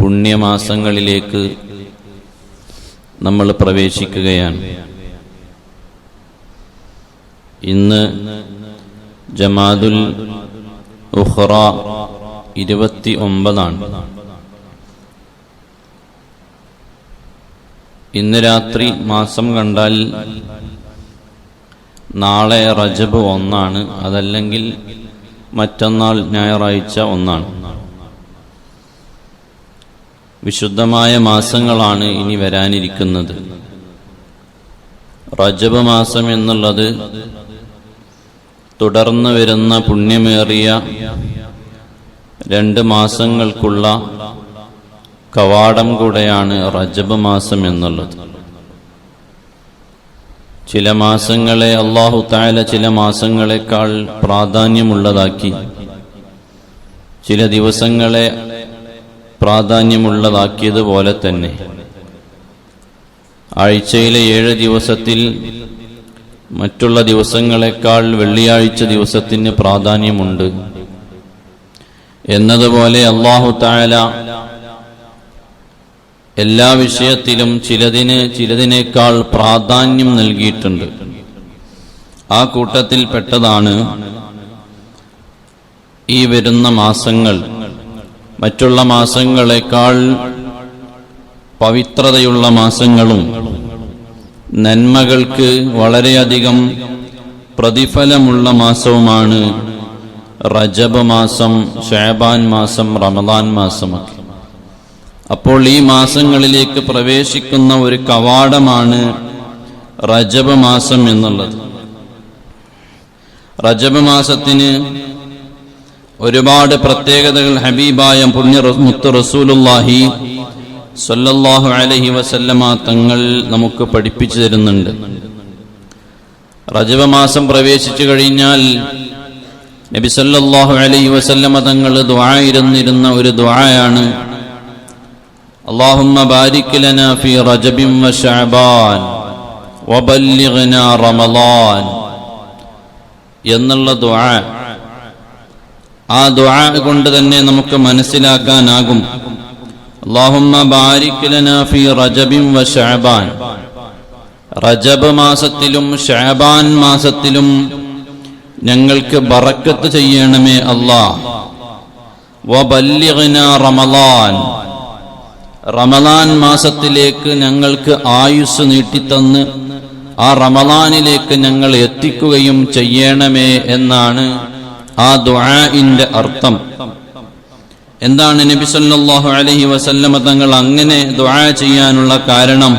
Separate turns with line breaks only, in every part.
പുണ്യമാസങ്ങളിലേക്ക് നമ്മൾ പ്രവേശിക്കുകയാണ്. ഇന്ന് ജമാദുൽ ഉഹ്റ ഇരുപത്തി ഒമ്പതാണ് ഇന്ന് രാത്രി മാസം കണ്ടാൽ നാളെ റജബ് ഒന്നാണ് അതല്ലെങ്കിൽ മറ്റന്നാൾ ഞായറാഴ്ച ഒന്നാണ്. വിശുദ്ധമായ മാസങ്ങളാണ് ഇനി വരാനിരിക്കുന്നത്. റജബ് മാസം എന്നുള്ളത് തുടർന്ന് വരുന്ന പുണ്യമേറിയ രണ്ട് മാസങ്ങൾക്കുള്ള കവാടം കൂടെയാണ് റജബ് മാസം എന്നുള്ളത്. ചില മാസങ്ങളെ അള്ളാഹു താല ചില മാസങ്ങളെക്കാൾ പ്രാധാന്യമുള്ളതാക്കി. ചില ദിവസങ്ങളെ പ്രാധാന്യമുള്ളതാക്കിയതുപോലെ തന്നെ. ആഴ്ചയിലെ ഏഴ് ദിവസത്തിൽ മറ്റുള്ള ദിവസങ്ങളെക്കാൾ വെള്ളിയാഴ്ച ദിവസത്തിന് പ്രാധാന്യമുണ്ട്. എന്നതുപോലെ അള്ളാഹു താല എല്ലാ വിഷയത്തിലും ചിലതിന് ചിലതിനേക്കാൾ പ്രാധാന്യം നൽകിയിട്ടുണ്ട്. ആ കൂട്ടത്തിൽ പെട്ടതാണ് ഈ വരുന്ന മാസങ്ങൾ. മറ്റുള്ള മാസങ്ങളെക്കാൾ പവിത്രതയുള്ള മാസങ്ങളും നന്മകൾക്ക് വളരെയധികം പ്രതിഫലമുള്ള മാസവുമാണ് റജബ് മാസം ഷാബാൻ മാസം റമദാൻ മാസമൊക്കെ. അപ്പോൾ ഈ മാസങ്ങളിലേക്ക് പ്രവേശിക്കുന്ന ഒരു കവാടമാണ് റജബ് മാസം എന്നുള്ളത്. റജബ് മാസത്തിന് ഒരുപാട് പ്രത്യേകതകൾ ഹബീബായ പുണ്യ മുത്ത് റസൂലുല്ലാഹി സല്ലല്ലാഹു അലൈഹി വസല്ലമ തങ്ങൾ നമുക്ക് പഠിപ്പിച്ചു തരുന്നുണ്ട് റജബ മാസം പ്രവേശിച്ചു കഴിഞ്ഞാൽ നബി സല്ലല്ലാഹു അലൈഹി വസല്ലമ തങ്ങൾ ദുആയിരുന്നിരുന്ന ഒരു ദുആയാണ് اللهم بارك لنا في رجب وشعبان وبلغنا رمضان എന്നുള്ള ദുആ ആ ദുആ കൊണ്ട് തന്നെ നമുക്ക് മനസ്സിലാക്കാനാകും. അള്ളാഹുമ്മ ബാരിക് ലനാ ഫീ റജബിൻ വ ശഅബാൻ റജബ് മാസത്തിലും ഷാബാൻ മാസത്തിലും ഞങ്ങൾക്ക് ബറക്കത്ത് ചെയ്യണമേ ബല്ലിഗ്നാ റമളാൻ റമലാൻ മാസത്തിലേക്ക് ഞങ്ങൾക്ക് ആയുസ് നീട്ടിത്തന്ന് ആ റമലാനിലേക്ക് ഞങ്ങൾ എത്തിക്കുകയും ചെയ്യണമേ എന്നാണ് ആ ദുആഇന്റെ അർത്ഥം. എന്താണ് നബി സല്ലല്ലാഹു അലൈഹി വസല്ലമ തങ്ങൾ അങ്ങനെ ദുആ ചെയ്യാനുള്ള കാരണം?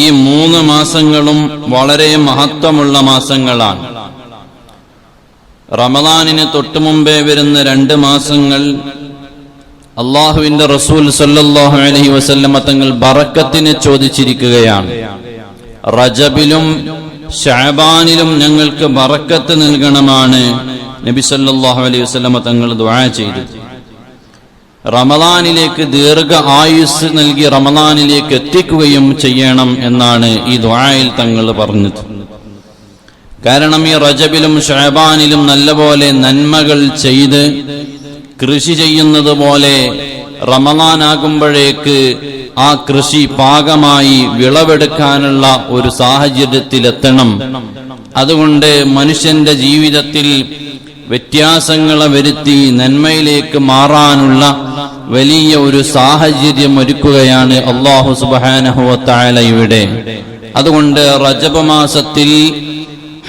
ഈ മൂന്ന് മാസങ്ങളും വളരെ മഹത്വമുള്ള മാസങ്ങളാണ്. റമദാനിന് തൊട്ടു മുമ്പേ വരുന്ന രണ്ട് മാസങ്ങൾ അള്ളാഹുവിന്റെ റസൂൽ സല്ലല്ലാഹു അലൈഹി വസല്ലമ തങ്ങൾ ബറക്കത്തിനെ ചോദിച്ചിരിക്കുകയാണ്. റജബിലും ഷാബാനിലും ഞങ്ങൾക്ക് ബറക്കത്ത് നൽകണമാണ്. നബി സല്ലാഹു അലൈഹി വസല്ലമ തങ്ങൾ ദുആ ചെയ്തു. റമദാനിലേക്ക് ദീർഘ ആയുസ് നൽകി റമദാനിലേക്ക് എത്തിക്കുകയും ചെയ്യണം എന്നാണ് ഈ ദുആയിൽ തങ്ങൾ പറഞ്ഞത്. കാരണം ഈ റജബിലും ഷാബാനിലും നല്ലപോലെ നന്മകൾ ചെയ്ത് കൃഷി ചെയ്യുന്നത് പോലെ റമദാനാകുമ്പോഴേക്ക് ആ കൃഷി പാകമായി വിളവെടുക്കാനുള്ള ഒരു സാഹചര്യത്തിലെത്തണം. അതുകൊണ്ട് മനുഷ്യന്റെ ജീവിതത്തിൽ വ്യത്യാസങ്ങളെ വരുത്തി നന്മയിലേക്ക് മാറാനുള്ള വലിയ ഒരു സാഹചര്യം ഒരുക്കുകയാണ് അള്ളാഹു സുബാനഹുവത്തായ ഇവിടെ. അതുകൊണ്ട് റജബ മാസത്തിൽ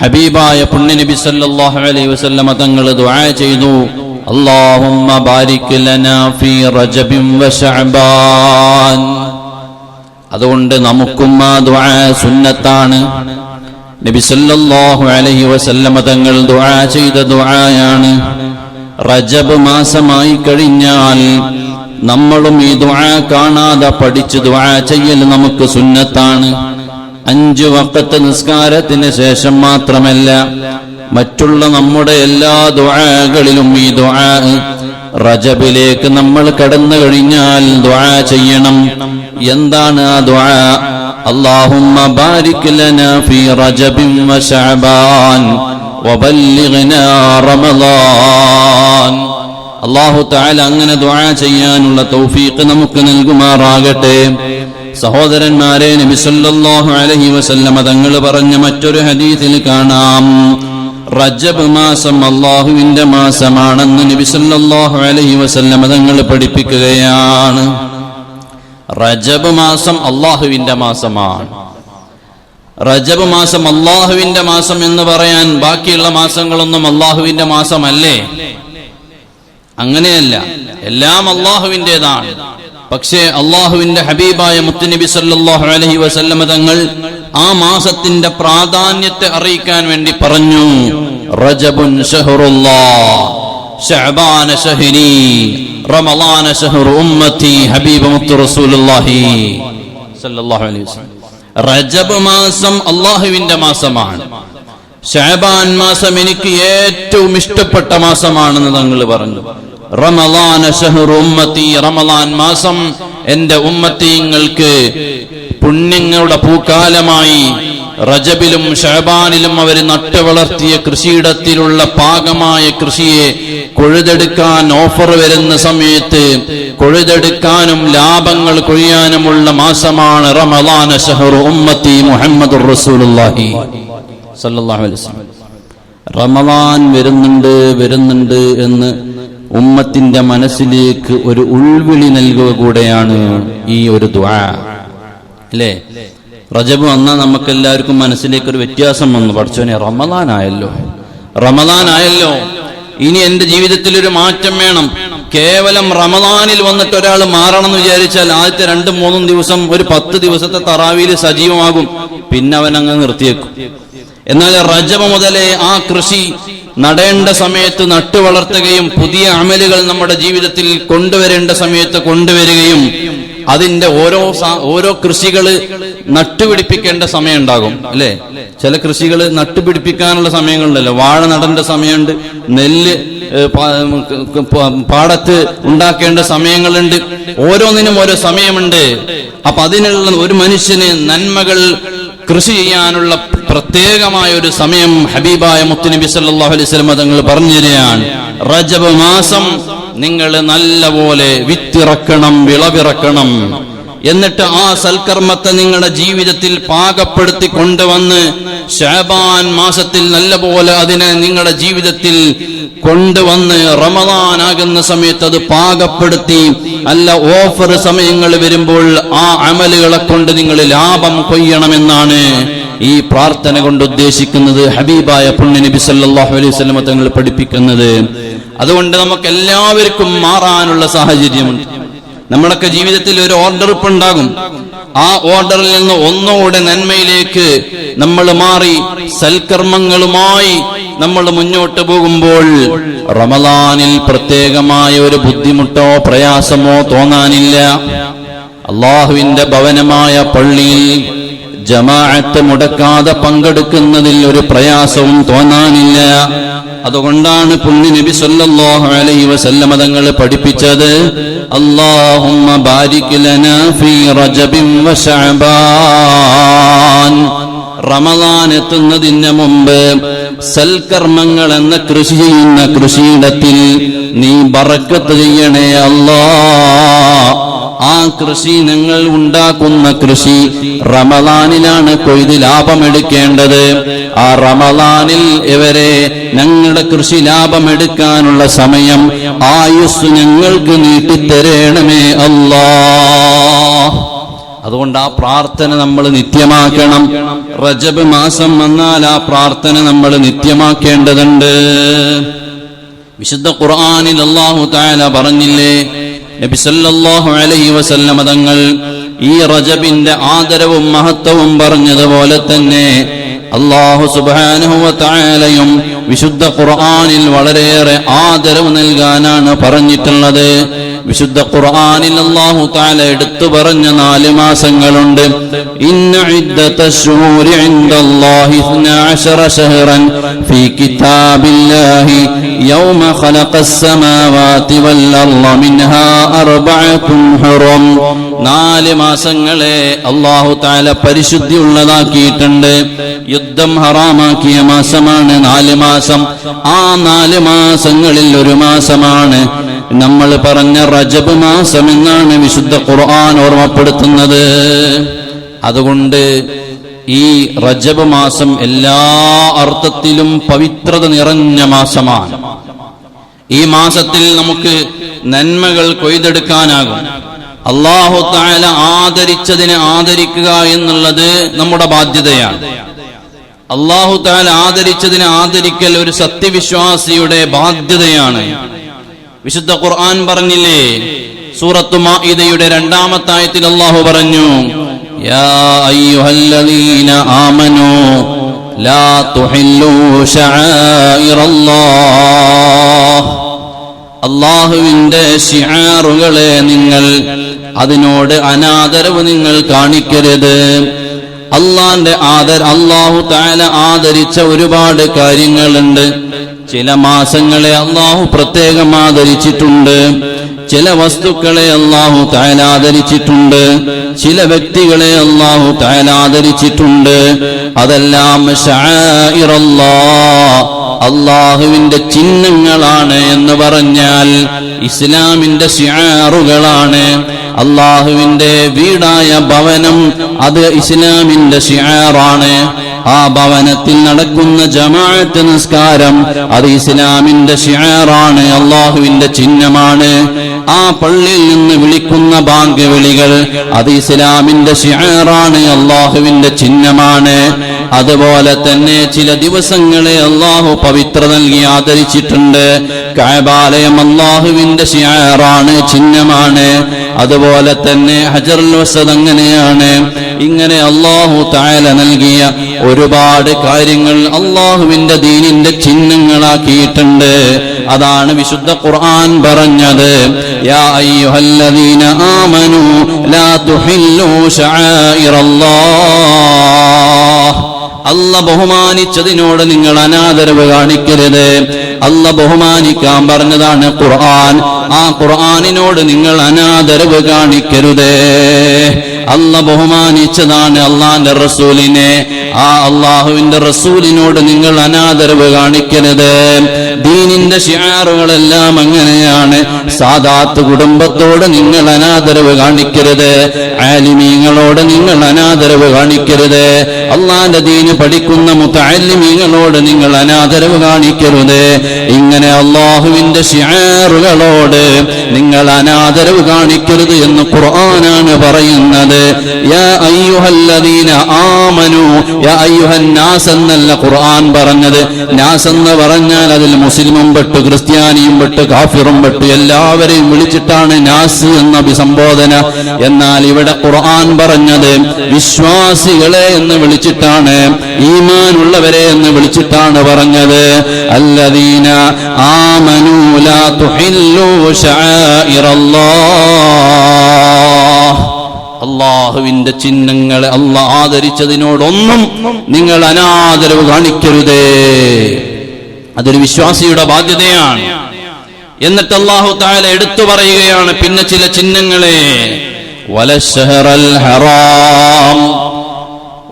ഹബീബായ പുണ്യനബി സല്ലാഹു അലൈഹി വസല്ലമ തങ്ങൾ ദുആ ചെയ്തു. اللهم بارك لنا في رجب وشعبان അതുകൊണ്ട് നമുക്കും ആ ദുആ സുന്നത്താണ് നബി സല്ലല്ലാഹു അലൈഹി വസല്ലമ തങ്ങൾ ദുആ ചെയ്ത ദുആയാണ് റജബ് മാസമായി കഴിഞ്ഞാൽ നമ്മളും ഈ ദുആ കാണാതെ പഠിച്ച് ദുആ ചെയ്യൽ നമുക്ക് സുന്നത്താണ് അഞ്ചു വക്കത്ത് നിസ്കാരത്തിന് ശേഷം മാത്രമല്ല മറ്റുള്ള നമ്മുടെ എല്ലാ ദുആകളിലും ഈ ദുആ റജബിലേക്ക് നമ്മൾ കടന്നു കഴിഞ്ഞാൽ ദുആ ചെയ്യണം എന്താണ് ആ ദുആ اللهم بارك لنا في رجب وشعبان وبلغنا رمضان അള്ളാഹു താല അങ്ങനെ ദ്വാ ചെയ്യാനുള്ള തൗഫീഖ് നമുക്ക് നൽകുമാറാകട്ടെ സഹോദരന്മാരെ നബി സല്ലല്ലാഹു അലൈഹി വസല്ലമ തങ്ങൾ പറഞ്ഞ മറ്റൊരു ഹദീസിൽ കാണാം റജബ് മാസം അള്ളാഹുവിന്റെ മാസമാണെന്ന് നബി സല്ലല്ലാഹു അലൈഹി വസല്ലമ തങ്ങൾ പഠിപ്പിക്കുകയാണ്. റജബ് മാസം അള്ളാഹുവിന്റെ മാസമാണ്. റജബ് മാസം അള്ളാഹുവിന്റെ മാസം എന്ന് പറയാൻ ബാക്കിയുള്ള മാസങ്ങളൊന്നും അള്ളാഹുവിന്റെ മാസമല്ലേ? അങ്ങനെയല്ല. എല്ലാം അള്ളാഹുവിന്റെതാണ് പക്ഷേ അള്ളാഹുവിന്റെ ഹബീബായ മുത്തുനബി സല്ലാഹു അലഹി വസല്ലമ തങ്ങൾ ആ മാസത്തിന്റെ പ്രാധാന്യത്തെ അറിയിക്കാൻ വേണ്ടി പറഞ്ഞു. റജബുൻ ഷഹറുല്ലാ ഉമ്മത്തി റസൂലുള്ളാഹി അലൈഹി വസല്ലം. റജബ് മാസം അള്ളാഹുവിന്റെ മാസമാണ്. ഷഹബാൻ മാസം എനിക്ക് ഏറ്റവും ഇഷ്ടപ്പെട്ട മാസമാണെന്ന് തങ്ങൾ പറഞ്ഞു. റമലാൻ ഉമ്മത്തി റമദാൻ മാസം എന്റെ ഉമ്മത്തിങ്ങൾക്ക് പുണ്യങ്ങളുടെ പൂക്കാലമായി റജബിലും ഷഹബാനിലും അവർ നട്ടുവളർത്തിയ കൃഷിയിടത്തിലുള്ള പാകമായ കൃഷിയെ കൊഴുതെടുക്കാൻ ഓഫർ വരുന്ന സമയത്ത് കൊഴുതെടുക്കാനും ലാഭങ്ങൾ കൊയ്യാനുമുള്ള മാസമാണ് റമദാന ഷഹറു ഉമ്മത്തി മുഹമ്മദ് റസൂലുള്ളാഹി സല്ലല്ലാഹു അലൈഹി റമദാൻ വരുന്നുണ്ട് വരുന്നുണ്ട് എന്ന് ഉമ്മത്തിന്റെ മനസ്സിലേക്ക് ഒരു ഉൾവിളി നൽകുക കൂടെയാണ് ഈ ഒരു ദ്വാ അല്ലേ? റജബ് വന്നാൽ നമുക്ക് എല്ലാവർക്കും മനസ്സിലേക്ക് ഒരു വ്യത്യാസം വന്നു. പഠിച്ചോനെ റമദാൻ ആയല്ലോ ഇനി എന്റെ ജീവിതത്തിൽ ഒരു മാറ്റം വേണം. കേവലം റമദാനിൽ വന്നിട്ട് ഒരാൾ മാറണം എന്ന് വിചാരിച്ചാൽ ആദ്യത്തെ രണ്ടും മൂന്നും ദിവസം ഒരു പത്ത് ദിവസത്തെ തറാവിയിൽ സജീവമാകും. പിന്നെ അവൻ അങ്ങ് നിർത്തിയേക്കും. എന്നാൽ റജബ് മുതലേ ആ കൃഷി നടേണ്ട സമയത്ത് നട്ടു വളർത്തുകയും പുതിയ അമലുകൾ നമ്മുടെ ജീവിതത്തിൽ കൊണ്ടുവരേണ്ട സമയത്ത് കൊണ്ടുവരികയും അതിന്റെ ഓരോ ഓരോ കൃഷികൾ നട്ടുപിടിപ്പിക്കേണ്ട സമയം ഉണ്ടാകും അല്ലെ? ചില കൃഷികൾ നട്ടുപിടിപ്പിക്കാനുള്ള സമയങ്ങളുണ്ടല്ലോ വാഴ നടേണ്ട സമയമുണ്ട് നെല്ല് പാടത്ത് ഉണ്ടാക്കേണ്ട സമയങ്ങളുണ്ട്. ഓരോന്നിനും ഓരോ സമയമുണ്ട്. അപ്പൊ അതിനുള്ള ഒരു മനുഷ്യന് നന്മകൾ കൃഷി ചെയ്യാനുള്ള പ്രത്യേകമായ ഒരു സമയം ഹബീബായ മുത്തുനബി സല്ലാഹു അലൈഹി വസല്ലം തങ്ങൾ പറഞ്ഞു തരികയാണ് റജബ് മാസം നിങ്ങൾ നല്ലപോലെ വിത്തിറക്കണം വിളവിറക്കണം. എന്നിട്ട് ആ സൽക്കർമ്മത്തെ നിങ്ങളുടെ ജീവിതത്തിൽ പാകപ്പെടുത്തി കൊണ്ടുവന്ന് ഷാബാൻ മാസത്തിൽ നല്ലപോലെ അതിനെ നിങ്ങളുടെ ജീവിതത്തിൽ കൊണ്ടുവന്ന് റമദാനാകുന്ന സമയത്ത് അത് പാകപ്പെടുത്തി അല്ല ഓഫർ സമയങ്ങൾ വരുമ്പോൾ ആ അമലുകളെ കൊണ്ട് നിങ്ങൾ ലാഭം കൊയ്യണമെന്നാണ് ഈ പ്രാർത്ഥന കൊണ്ട് ഉദ്ദേശിക്കുന്നത്. ഹബീബായ പുണ്യ നബി സല്ലല്ലാഹു അലൈഹി സ്വലമ തങ്ങൾ പഠിപ്പിക്കുന്നത്. അതുകൊണ്ട് നമുക്ക് എല്ലാവർക്കും മാറാനുള്ള സാഹചര്യമുണ്ട്. നമ്മളൊക്കെ ജീവിതത്തിൽ ഒരു ഓർഡർ ഇപ്പം ഉണ്ടാകും. ആ ഓർഡറിൽ നിന്ന് ഒന്നുകൂടെ നന്മയിലേക്ക് നമ്മൾ മാറി സൽക്കർമ്മങ്ങളുമായി നമ്മൾ മുന്നോട്ട് പോകുമ്പോൾ റമദാനിൽ പ്രത്യേകമായ ഒരു ബുദ്ധിമുട്ടോ പ്രയാസമോ തോന്നാനില്ല. അള്ളാഹുവിന്റെ ഭവനമായ പള്ളിയിൽ ജമാഅത്ത് മുടക്കാതെ പങ്കെടുക്കുന്നതിൽ ഒരു പ്രയാസവും തോന്നാനില്ല. അതുകൊണ്ടാണ് പുണ്യ നബി സല്ലല്ലാഹു അലൈഹി വസല്ലമ തങ്ങൾ പഠിപ്പിച്ചത്. അല്ലാഹുമ്മ ബാരിക് ലനാ ഫീ റജബിൻ വശഅബാൻ റമദാൻ എത്തുന്നതിന് മുമ്പ് സൽക്കർമ്മങ്ങൾ എന്ന കൃഷി ചെയ്യുന്ന കൃഷിയിടത്തിൽ നീ ബറക്കത്ത് ചെയ്യണേ അല്ലാ ആ കൃഷി നിങ്ങൾ ഉണ്ടാക്കുന്ന കൃഷി റമദാനിലാണ് കൊയ്ത് ലാഭമെടുക്കേണ്ടത്. ആ റമദാനിൽ ഇവരെ ഞങ്ങളുടെ കൃഷി ലാഭമെടുക്കാനുള്ള സമയം ആയുസ് ഞങ്ങൾക്ക് നീട്ടിത്തരേണമേ അല്ലാ. അതുകൊണ്ട് ആ പ്രാർത്ഥന നമ്മൾ നിത്യമാക്കണം. റജബ് മാസം വന്നാൽ ആ പ്രാർത്ഥന നമ്മൾ നിത്യമാക്കേണ്ടതുണ്ട്. വിശുദ്ധ ഖുർആാനിൽ അള്ളാഹു താല പറഞ്ഞില്ലേ നബി സല്ലല്ലാഹു അലൈഹി വസല്ലമ തങ്ങൾ ഈ റജബിന്റെ ആദരവും മഹത്വവും പറഞ്ഞതുപോലെ തന്നെ അള്ളാഹു തആലയും വിശുദ്ധ ഖുർആനിൽ വളരെയേറെ ആദരവ് നൽകാനാണ് പറഞ്ഞിട്ടുള്ളത്. വിശുദ്ധ ഖുർആനിൽ അല്ലാഹു തആല എടുത്തു പറഞ്ഞ നാല് മാസങ്ങളുണ്ട്. ഇന്ന ഇദ്ദത്തശ്ശുഹൂരി ഇൻദല്ലാഹി 12 ശഹറൻ ഫീ കിതാബില്ലാഹി യൗമ ഖലഖസ് സമാവാതി വൽ അർള മിൻഹാ അർബഅതുൻ ഹുറം. നാല് മാസങ്ങളെ അല്ലാഹു തആല പരിശുദ്ധി ഉള്ളതാക്കിയിട്ടുണ്ട്. യുദ്ധം ഹറാമാക്കിയ മാസമാണ് നാല് മാസം. ആ നാല് മാസങ്ങളിൽ ഒരു മാസമാണ് നമ്മൾ പറഞ്ഞ റജബ് മാസം എന്നാണ് വിശുദ്ധ ഖുർആൻ ഓർമ്മപ്പെടുത്തുന്നത്. അതുകൊണ്ട് ഈ റജബ് മാസം എല്ലാ അർത്ഥത്തിലും പവിത്രത നിറഞ്ഞ മാസമാണ്. ഈ മാസത്തിൽ നമുക്ക് നന്മകൾ കൊയ്തെടുക്കാനാകും. അള്ളാഹു താല ആദരിച്ചതിനെ ആദരിക്കുക എന്നുള്ളത് നമ്മുടെ ബാധ്യതയാണ്. അള്ളാഹു താല ആദരിച്ചതിനെ ആദരിക്കൽ ഒരു സത്യവിശ്വാസിയുടെ ബാധ്യതയാണ്. വിശുദ്ധ ഖുർആൻ പറഞ്ഞില്ലേ? സൂറത്തു മാഇദയുടെ രണ്ടാമത്തായത്തിൽ അള്ളാഹു പറഞ്ഞു യാ ആമനൂ ലാ ശആഇറല്ലാഹ് അള്ളാഹുവിന്റെ ഷിആറുകളെ നിങ്ങൾ അതിനോട് അനാദരവ് നിങ്ങൾ കാണിക്കരുത്. അള്ളാന്റെ ആദർ അള്ളാഹു താല ആദരിച്ച ഒരുപാട് കാര്യങ്ങളുണ്ട്. ചില മാസങ്ങളെ അള്ളാഹു പ്രത്യേകം ആദരിച്ചിട്ടുണ്ട്. ചില വസ്തുക്കളെ അള്ളാഹു താലാദരിച്ചിട്ടുണ്ട് ചില വ്യക്തികളെ അള്ളാഹു താലാദരിച്ചിട്ടുണ്ട് അതെല്ലാം അള്ളാഹുവിന്റെ ചിഹ്നങ്ങളാണ് എന്ന് പറഞ്ഞാൽ ഇസ്ലാമിന്റെ ഷിയാറുകളാണ് അള്ളാഹുവിന്റെ വീടായ ഭവനം അത് ഇസ്ലാമിന്റെ ഷിയാറാണ് ആ ഭവനത്തിൽ നടക്കുന്ന ജമാഅത്ത് നിസ്കാരം അത് ഇസ്ലാമിന്റെ ഷിയാറാണ് അള്ളാഹുവിന്റെ ചിഹ്നമാണ്. ആ പള്ളിയിൽ നിന്ന് വിളിക്കുന്ന ബാങ്ക് വിളികൾ അത് ഇസ്ലാമിന്റെ ഷിയാറാണ് അള്ളാഹുവിന്റെ ചിഹ്നമാണ്. അതുപോലെ തന്നെ ചില ദിവസങ്ങളെ അള്ളാഹു പവിത്ര നൽകി ആദരിച്ചിട്ടുണ്ട്. കായബാലയം അള്ളാഹുവിന്റെ ഷിയാറാണ് ചിഹ്നമാണ്. അതുപോലെ തന്നെ ഹജറുൽ വസദ് അങ്ങനെയാണ്. ഇങ്ങനെ അള്ളാഹു താല നൽകിയ ഒരുപാട് കാര്യങ്ങൾ അള്ളാഹുവിന്റെ ദീനിന്റെ ചിഹ്നങ്ങളാക്കിയിട്ടുണ്ട്. അതാണ് വിശുദ്ധ ഖുർആൻ പറഞ്ഞത്. യാ അയ്യുഹല്ലദീന ലാ തുഹില്ലു അല്ല ബഹുമാനിച്ചതിനോട് നിങ്ങൾ അനാദരവ് കാണിക്കരുത്. അല്ല ബഹുമാനിക്കാൻ പറഞ്ഞതാണ് ഖുർആൻ. ആ ഖുർആാനിനോട് നിങ്ങൾ അനാദരവ് കാണിക്കരുത്. അല്ല ബഹുമാനിച്ചതാണ് അള്ളാന്റെ റസൂലിനെ. ആ അള്ളാഹുവിന്റെ റസൂലിനോട് നിങ്ങൾ അനാദരവ് കാണിക്കരുത്. ദീനിന്റെ ഷിയാറുകളെല്ലാം അങ്ങനെയാണ്. സാദാത്ത് കുടുംബത്തോട് നിങ്ങൾ അനാദരവ് കാണിക്കരുത്. ആലിമീങ്ങളോട് നിങ്ങൾ അനാദരവ് കാണിക്കരുത്. അള്ളാന്റെ ദീന് പഠിക്കുന്ന മുത്താലിമീങ്ങളോട് നിങ്ങൾ അനാദരവ് കാണിക്കരുത്. ഇങ്ങനെ അള്ളാഹുവിന്റെ ഷിയാറുകളോട് നിങ്ങൾ അനാദരവ് കാണിക്കരുത് എന്ന് ഖുർആനാണ് പറയുന്നത്. ആമനു എന്നല്ല ഖുർആൻ പറഞ്ഞത്. നാസ് എന്ന് പറഞ്ഞാൽ അതിൽ മുസ്ലിമും പെട്ടു ക്രിസ്ത്യാനിയും പെട്ടു കാഫിറും പെട്ടു എല്ലാവരെയും വിളിച്ചിട്ടാണ് നാസ് എന്ന അഭിസംബോധന. എന്നാൽ ഇവിടെ ഖുർആൻ പറഞ്ഞത് വിശ്വാസികളെ എന്ന് വിളിച്ചിട്ടാണ് ഈമാനുള്ളവരെ എന്ന് വിളിച്ചിട്ടാണ് പറഞ്ഞത്. അല്ലദീന ആമനു ലാ തുഹില്ലു അള്ളാഹുവിന്റെ ചിഹ്നങ്ങളെ അള്ളാഹ് ആദരിച്ചതിനോടൊന്നും നിങ്ങൾ അനാദരവ് കാണിക്കരുതേ. അതൊരു വിശ്വാസിയുടെ ബാധ്യതയാണ്. എന്നിട്ട് അള്ളാഹു താല എടുത്തു പറയുകയാണ് പിന്നെ ചില ചിഹ്നങ്ങളെ. വലശഹറൽ ഹറാം.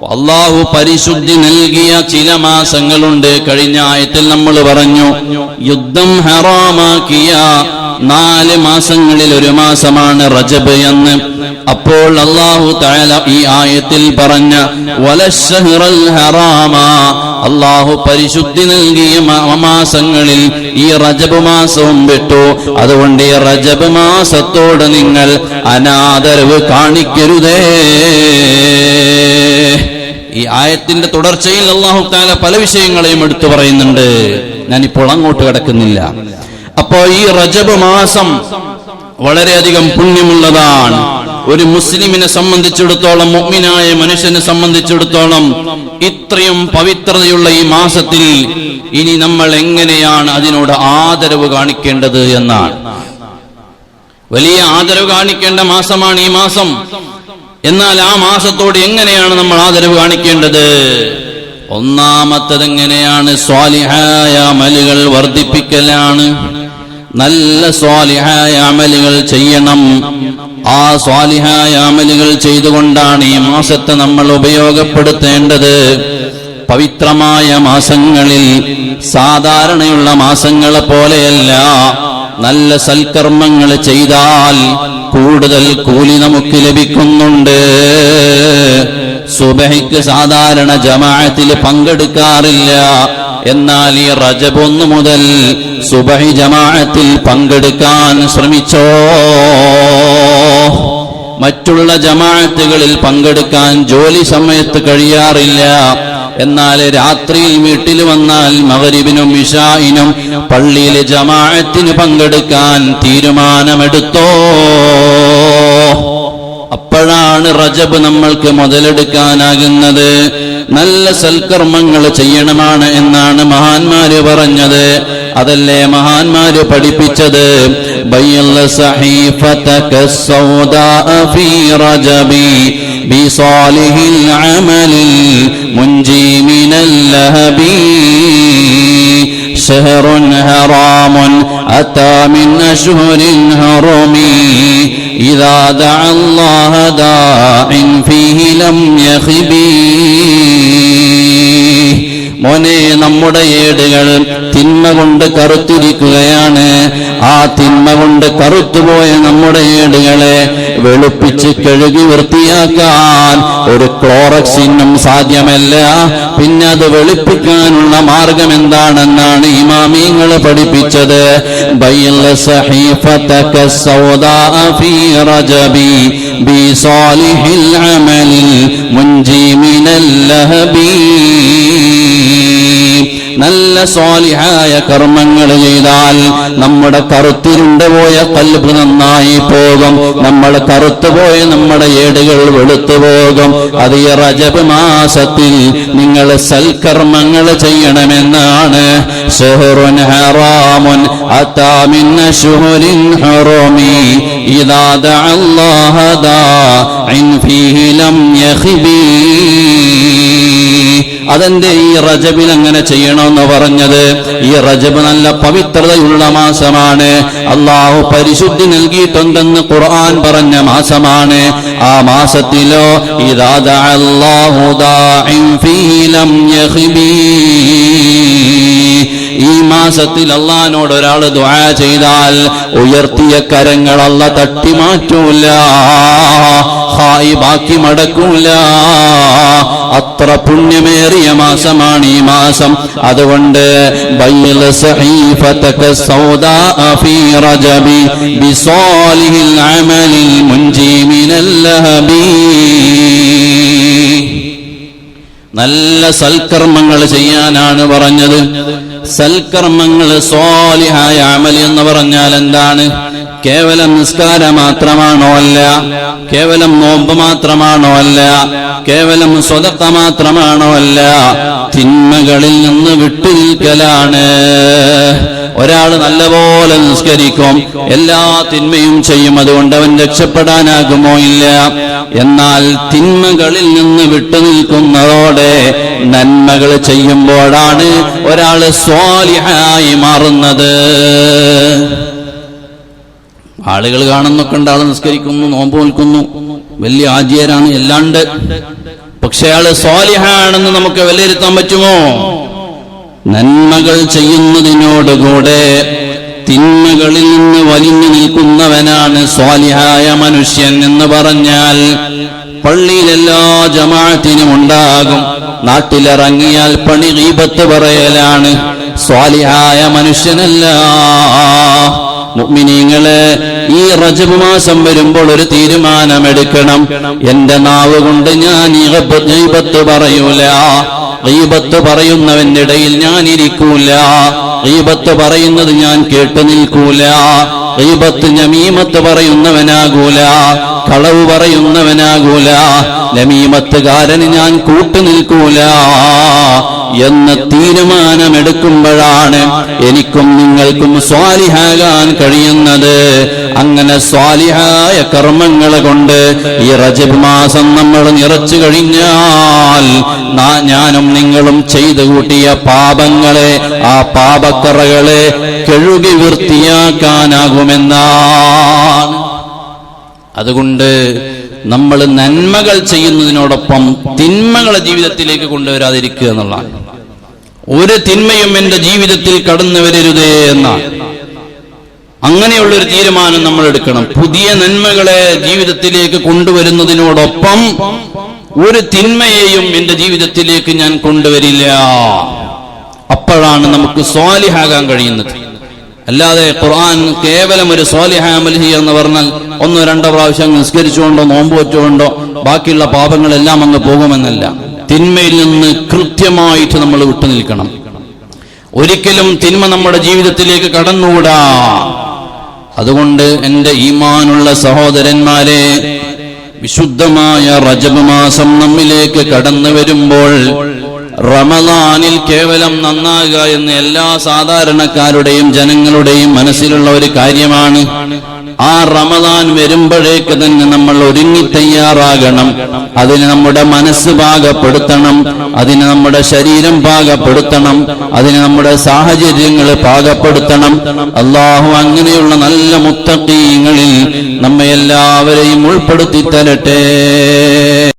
അള്ളാഹു പരിശുദ്ധി നൽകിയ ചില മാസങ്ങളുണ്ട്. കഴിഞ്ഞ ആയത്തിൽ നമ്മൾ പറഞ്ഞു യുദ്ധം ഹറാമാക്കിയ നാല് മാസങ്ങളിൽ ഒരു മാസമാണ് റജബ് എന്ന്. അപ്പോൾ അള്ളാഹു താല ഈ ആയത്തിൽ പറഞ്ഞ അള്ളാഹു പരിശുദ്ധി നൽകിയ മാസങ്ങളിൽ ഈ റജബ് മാസവും വിട്ടു. അതുകൊണ്ട് ഈ റജബ് മാസത്തോട് നിങ്ങൾ അനാദരവ് കാണിക്കരുതേ. ഈ ആയത്തിന്റെ തുടർച്ചയിൽ അള്ളാഹു താല പല വിഷയങ്ങളെയും എടുത്തു പറയുന്നുണ്ട്. ഞാനിപ്പോൾ അങ്ങോട്ട് കിടക്കുന്നില്ല. അപ്പോ ഈ റജബ് മാസം വളരെയധികം പുണ്യമുള്ളതാണ്. ഒരു മുസ്ലിമിനെ സംബന്ധിച്ചിടത്തോളം മുഅ്മിനായ മനുഷ്യനെ സംബന്ധിച്ചിടത്തോളം ഇത്രയും പവിത്രതയുള്ള ഈ മാസത്തിൽ ഇനി നമ്മൾ എങ്ങനെയാണ് അതിനോട് ആദരവ് കാണിക്കേണ്ടത് എന്നാണ്. വലിയ ആദരവ് കാണിക്കേണ്ട മാസമാണ് ഈ മാസം. എന്നാൽ ആ മാസത്തോട് എങ്ങനെയാണ് നമ്മൾ ആദരവ് കാണിക്കേണ്ടത്? ഒന്നാമത്തത് എങ്ങനെയാണ് സ്വാലിഹായ അമലുകൾ വർദ്ധിപ്പിക്കലാണ്. നല്ല സ്വാലിഹായ അമലുകൾ ചെയ്യണം. ആ സ്വാലിഹായ അമലുകൾ ചെയ്തുകൊണ്ടാണ് ഈ മാസത്തെ നമ്മൾ ഉപയോഗപ്പെടുത്തേണ്ടത്. പവിത്രമായ മാസങ്ങളിൽ സാധാരണയുള്ള മാസങ്ങളെ പോലെയല്ല. നല്ല സൽക്കർമ്മങ്ങൾ ചെയ്താൽ കൂടുതൽ കൂലി നമുക്ക് ലഭിക്കുന്നുണ്ട്. സുബഹിക്ക് സാധാരണ ജമാഅത്തിൽ പങ്കെടുക്കാറില്ല. എന്നാൽ ഈ റജബ് ഒന്ന് മുതൽ സുബഹി ജമാഅത്തിൽ പങ്കെടുക്കാൻ ശ്രമിച്ചോ? മറ്റുള്ള ജമാഅത്തുകളിൽ പങ്കെടുക്കാൻ ജോലി സമയത്ത് കഴിയാറില്ല. എന്നാൽ രാത്രിയിൽ വീട്ടിൽ വന്നാൽ മകരിബിനും ഇഷായിനും പള്ളിയിലെ ജമാഅത്തിന് പങ്കെടുക്കാൻ തീരുമാനമെടുത്തോ? അപ്പോഴാണ് റജബ് നമ്മൾക്ക് മുതലെടുക്കാനാകുന്നത്. നല്ല സൽക്കർമ്മങ്ങൾ ചെയ്യണമാണ് എന്നാണ് മഹാന്മാര് പറഞ്ഞത്. അതല്ലേ മഹാന്മാര് പഠിപ്പിച്ചത്? ബയ്യല്ല സഹീഫതക السوداء في رجبي بصالح العمل المنجي من اللهب شهر هرام أتى من أشهر هرم إذا دعا الله داع فيه لم يخبي മോനെ നമ്മുടെ ഏടുകൾ തിന്മ കൊണ്ട് കറുത്തിരിക്കുകയാണ്. ആ തിന്മ കൊണ്ട് കറുത്തുപോയ നമ്മുടെ ഏടുകളെ വെളുപ്പിച്ച് കഴുകി വൃത്തിയാക്കാൻ ഒരു ക്ലോറക്സിനും സാധ്യമല്ല. പിന്നെ അത് വെളുപ്പിക്കാനുള്ള മാർഗം എന്താണെന്നാണ് ഇമാമിങ്ങൾ പഠിപ്പിച്ചത്. ബയ്യല്ല നല്ല സ്വാലിഹായ കർമ്മങ്ങൾ ചെയ്താൽ നമ്മുടെ കറുത്തിരുണ്ട് പോയ കൽബ് നന്നായി പോകും. നമ്മൾ കറുത്തുപോയ നമ്മുടെ ഏടുകൾ വെളുത്തു പോകും. അത് ഈ റജബ് മാസത്തിൽ നിങ്ങൾ സൽക്കർമ്മങ്ങൾ ചെയ്യണമെന്നാണ്. ഇതാ ദഅ അല്ലാഹ ദാഇൻ ഫീഹി ലം യഖ്ബി. അതെന്റെ ഈ റജബിൽ അങ്ങനെ ചെയ്യണമെന്ന് പറഞ്ഞത്? ഈ റജബ് നല്ല പവിത്രതയുള്ള മാസമാണ്. അള്ളാഹു പരിശുദ്ധി നൽകിയിട്ടുണ്ടെന്ന് ഖുർആൻ പറഞ്ഞ മാസമാണ്. ആ മാസത്തിലോ ഇതാ ദഅ മാസത്തിൽ അള്ളഹാനോട് ഒരാൾ ദുആ ചെയ്താൽ ഉയർത്തിയ കരങ്ങൾ അല്ല തട്ടി മാറ്റൂല ഹായി ബാക്കി മടക്കൂല. അത്ര പുണ്യമേറിയ മാസമാണ് ഈ മാസം. അതുകൊണ്ട് നല്ല സൽക്കർമ്മങ്ങൾ ചെയ്യാനാണ് പറഞ്ഞത്. സൽക്കർമ്മങ്ങൾ സ്വാലിഹായ അമൽ എന്ന് പറഞ്ഞാൽ എന്താണ് കേവലം നിസ്കാരം മാത്രമാണോ അല്ല? കേവലം നോമ്പ് മാത്രമാണോ അല്ല? കേവലം സ്വതക്ക മാത്രമാണോ അല്ല? തിന്മകളിൽ നിന്ന് വിട്ടുനിൽക്കലാണ്. ഒരാൾ നല്ലപോലെ നിസ്കരിക്കും എല്ലാ തിന്മയും ചെയ്യും അതുകൊണ്ട് അവൻ രക്ഷപ്പെടാനാകുമോ ഇല്ല. എന്നാൽ തിന്മകളിൽ നിന്ന് വിട്ടുനിൽക്കുന്നതോടെ നന്മകൾ ചെയ്യുമ്പോഴാണ് ഒരാൾ സ്വാലിഹായി മാറുന്നത്. ആളുകൾ കാണുന്നൊക്കെ ഉണ്ട് ആൾ നിസ്കരിക്കുന്നു നോമ്പ് നിൽക്കുന്നു. വലിയ ആചാരാണ് എല്ലാണ്ട്. പക്ഷെ ആൾ സ്വാലിഹാണെന്ന് നമുക്ക് വിലയിരുത്താൻ പറ്റുമോ? നന്മകൾ ചെയ്യുന്നതിനോടുകൂടെ തിന്മകളിൽ നിന്ന് വലിഞ്ഞു നിൽക്കുന്നവനാണ് സ്വാലിഹായ മനുഷ്യൻ എന്ന് പറഞ്ഞാൽ പള്ളിയിലെല്ലാ ജമാഅത്തിനും ഉണ്ടാകും. നാട്ടിലിറങ്ങിയാൽ പണി ഗീബത്ത് പറയലാണ്. സ്വാലിഹായ മനുഷ്യനല്ല. മുഅ്മിനീങ്ങളെ ഈ റജബ് മാസം വരുമ്പോൾ ഒരു തീരുമാനമെടുക്കണം. എന്റെ നാവ് കൊണ്ട് ഞാൻ ഈപത്ത് പറയൂല. ഈപത്ത് പറയുന്നവന്റെ ഇടയിൽ ഞാൻ ഇരിക്കൂല. ഈപത്ത് പറയുന്നത് ഞാൻ കേട്ടു നിൽക്കൂല. ഈപത്ത് ഞമീമത്ത് പറയുന്നവനാകൂല. കളവ് പറയുന്നവനാകൂല. നമീമത്തുകാരന് ഞാൻ കൂട്ടു എന്ന തീരുമാനമെടുക്കുമ്പോഴാണ് എനിക്കും നിങ്ങൾക്കും സ്വാലിഹാകാൻ കഴിയുന്നത്. അങ്ങനെ സ്വാലിഹായ കർമ്മങ്ങൾ കൊണ്ട് ഈ റജബ് മാസം നമ്മൾ നിറച്ചു കഴിഞ്ഞാൽ ഞാനും നിങ്ങളും ചെയ്തു കൂട്ടിയ പാപങ്ങളെ ആ പാപക്കറകളെ കഴുകി വൃത്തിയാക്കാനാകുമെന്നാണ്. അതുകൊണ്ട് നമ്മൾ നന്മകൾ ചെയ്യുന്നതിനോടൊപ്പം തിന്മകളെ ജീവിതത്തിലേക്ക് കൊണ്ടുവരാതിരിക്കുക എന്നുള്ളതാണ്. ഒരു തിന്മയും എന്റെ ജീവിതത്തിൽ കടന്നു വരരുതേ എന്നാണ്. അങ്ങനെയുള്ളൊരു തീരുമാനം നമ്മൾ എടുക്കണം പുതിയ നന്മകളെ ജീവിതത്തിലേക്ക് കൊണ്ടുവരുന്നതിനോടൊപ്പം ഒരു തിന്മയെയും എന്റെ ജീവിതത്തിലേക്ക് ഞാൻ കൊണ്ടുവരില്ല. അപ്പോഴാണ് നമുക്ക് സ്വാലിഹാകാൻ കഴിയുന്നത്. അല്ലാതെ ഖുർആൻ കേവലം ഒരു സ്വാലിഹാമൽ എന്ന് പറഞ്ഞാൽ ഒന്നോ രണ്ടോ പ്രാവശ്യം നിസ്കരിച്ചുകൊണ്ടോ നോമ്പ് വെച്ചുകൊണ്ടോ ബാക്കിയുള്ള പാപങ്ങളെല്ലാം അങ്ങ് പോകുമെന്നല്ല. തിന്മയിൽ നിന്ന് കൃത്യമായിട്ട് നമ്മൾ വിട്ടു നിൽക്കണം. ഒരിക്കലും തിന്മ നമ്മുടെ ജീവിതത്തിലേക്ക് കടന്നുകൂടാ. അതുകൊണ്ട് എന്റെ ഈമാനുള്ള സഹോദരന്മാരെ വിശുദ്ധമായ റജബ് മാസം നമ്മിലേക്ക് കടന്നു വരുമ്പോൾ റമദാനിൽ കേവലം നന്നാകുക എന്ന് എല്ലാ സാധാരണക്കാരുടെയും ജനങ്ങളുടെയും മനസ്സിലുള്ള ഒരു കാര്യമാണ് ആ റമദാൻ വരുമ്പോഴേക്ക് തന്നെ നമ്മൾ ഒരുങ്ങി തയ്യാറാകണം. അതിന് നമ്മുടെ മനസ്സ് പാകപ്പെടുത്തണം. അതിന് നമ്മുടെ ശരീരം പാകപ്പെടുത്തണം. അതിന് നമ്മുടെ സാഹചര്യങ്ങൾ പാകപ്പെടുത്തണം. അള്ളാഹു അങ്ങനെയുള്ള നല്ല മുത്തക്കീങ്ങളിൽ നമ്മെ എല്ലാവരെയും ഉൾപ്പെടുത്തി തരട്ടെ.